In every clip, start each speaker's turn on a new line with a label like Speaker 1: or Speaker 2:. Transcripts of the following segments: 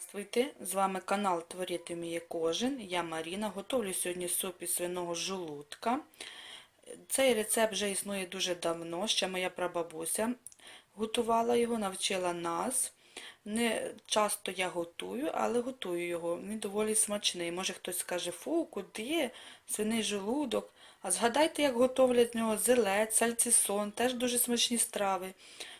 Speaker 1: Здравствуйте, з вами канал Творити вміє кожен. Я Маріна. Готовлю сьогодні суп із свиного желудка. Цей рецепт вже існує дуже давно, ще моя прабабуся готувала його, навчила нас. Не часто я готую, але готую його. Він доволі смачний. Може хтось скаже, фу, куди? Свиний желудок. А згадайте, як готовлять з нього зелець, сальцісон, теж дуже смачні страви.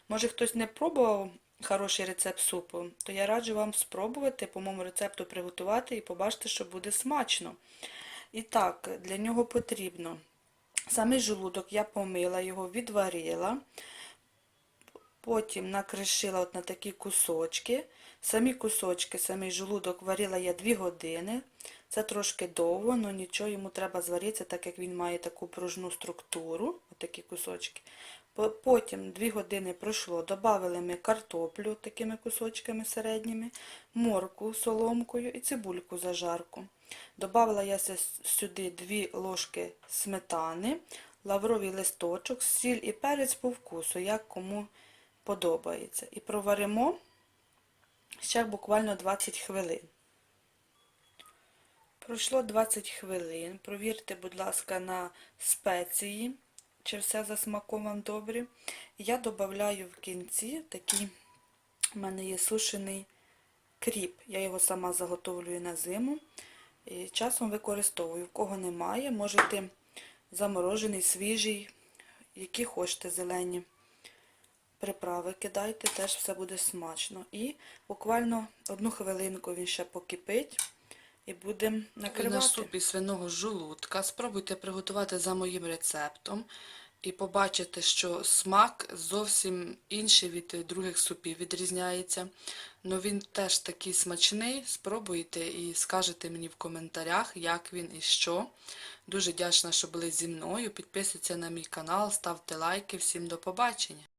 Speaker 1: Може хтось не пробував хороший рецепт супу, то я раджу вам спробувати по моєму рецепту приготувати і побачите, що буде смачно. І так, для нього потрібно самий желудок, я помила його, відварила, потім накришила от на такі кусочки. Самі кусочки, самий желудок варила я 2 години. Це трошки довго, але нічого, йому треба зваритися, так як він має таку пружну структуру, отакі кусочки. Потім 2 години пройшло, додали ми картоплю такими кусочками середніми, морку соломкою і цибульку зажарку. Добавила я сюди 2 ложки сметани, лавровий листочок, сіль і перець по вкусу, як кому подобається. І проваримо ще буквально 20 хвилин. Пройшло 20 хвилин. Провірте, будь ласка, на спеції, чи все за смаком вам добре. Я додаю в кінці такий, в мене є сушений кріп. Я його сама заготовлюю на зиму. І часом використовую. В кого немає, можете заморожений, свіжий, які хочете зелені приправи кидайте, теж все буде смачно. І буквально одну хвилинку він ще покипить і будемо накривати.
Speaker 2: суп із свиного желудка спробуйте приготувати за моїм рецептом і побачите, що смак зовсім інший від других супів відрізняється. Но він теж такий смачний. Спробуйте і скажете мені в коментарях, як він і що. Дуже вдячна, що були зі мною. Підписуйтесь на мій канал, ставте лайки. Всім до побачення!